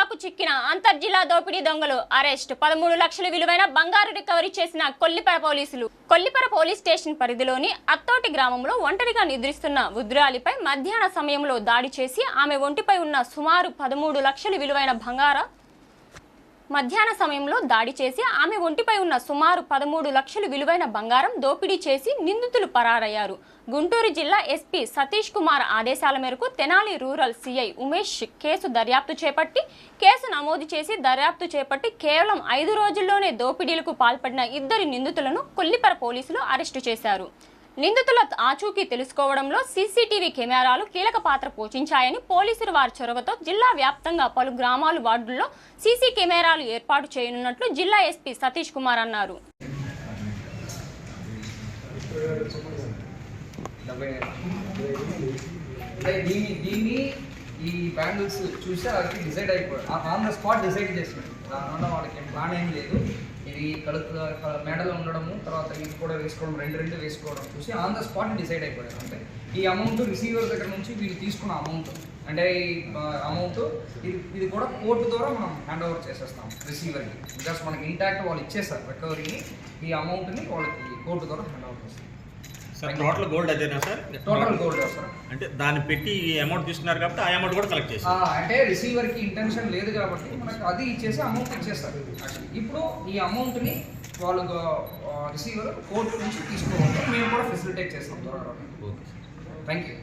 ముఠాకు చిక్కిన అంతర్జిల్లా దోపిడీ దొంగలు అరెస్ట్. పదమూడు లక్షల విలువైన బంగారు రికవరీ చేసిన కొల్లిపర పోలీసులు. కొల్లిపర పోలీస్ స్టేషన్ పరిధిలోని అత్తోటి గ్రామంలో ఒంటరిగా నిద్రిస్తున్న వృద్ధురాలిపై మధ్యాహ్న సమయంలో దాడి చేసి ఆమె ఒంటిపై ఉన్న సుమారు పదమూడు లక్షల విలువైన బంగార మధ్యాహ్న సమయంలో దాడి చేసి ఆమె ఒంటిపై ఉన్న సుమారు పదమూడు లక్షలు విలువైన బంగారం దోపిడీ చేసి నిందితులు పరారయ్యారు. గుంటూరు జిల్లా ఎస్పీ సతీష్ కుమార్ ఆదేశాల మేరకు Tenali rural CI Umesh case దర్యాప్తు చేపట్టి కేసు నమోదు చేసి దర్యాప్తు చేపట్టి కేవలం ఐదు రోజుల్లోనే దోపిడీలకు పాల్పడిన ఇద్దరు నిందితులను కొల్లిపర పోలీసులు అరెస్టు చేశారు. నిందితుల ఆచూకీ తెలుసుకోవడంలో సీసీటీవీ కెమెరాలు కీలక పాత్ర పోషించాయని పోలీసులు వారి చొరవతో జిల్లా వ్యాప్తంగా పలు గ్రామాలు వార్డుల్లో సీసీ కెమెరాలు ఏర్పాటు చేయనున్నట్లు జిల్లా ఎస్పీ సతీష్ కుమార్ అన్నారు దీన్ని దీన్ని ఈ బ్యాంగిల్స్ చూస్తే వాళ్ళకి డిసైడ్ అయిపోయాడు ఆన్ ద స్పాట్ డిసైడ్ చేసినాడు దానివల్ల వాళ్ళకి ప్లాన్ ఏం లేదు. ఇది కలుపు మెడలో ఉండడము తర్వాత ఇది కూడా వేసుకోవడం రెండు రెండు వేసుకోవడం చూసి ఆన్ ద స్పాట్ డిసైడ్ అయిపోయాడు అంటే ఈ అమౌంట్ రిసీవర్ దగ్గర నుంచి వీళ్ళు తీసుకున్న అమౌంట్ అంటే ఈ అమౌంట్ ఇది ఇది కూడా కోర్టు ద్వారా మనం హ్యాండ్ ఓవర్ చేసేస్తాం రిసీవర్కి బికాస్ మనకి ఇంటాక్ట్ వాళ్ళు ఇచ్చేస్తారు రికవరీని ఈ అమౌంట్ని వాళ్ళకి కోర్టు ద్వారా హ్యాండ్ ఓవర్ చేస్తాం టోటల్ గోల్డ్ అదేనా సార్ టోటల్ గోల్డ్ సార్ అంటే దాన్ని పెట్టి అమౌంట్ తీసుకున్నారు కాబట్టి ఆ అమౌంట్ కూడా కలెక్ట్ చేసి అంటే రిసీవర్కి ఇంటెన్షన్ లేదు కాబట్టి మనకు అది ఇచ్చేసి అమౌంట్ ఇచ్చేస్తారు ఇప్పుడు ఈ అమౌంట్ని వాళ్ళు రిసీవర్ కోర్టు నుంచి తీసుకోవాలి మేము కూడా ఫెసిలిటేట్ చేస్తాం థ్యాంక్ యూ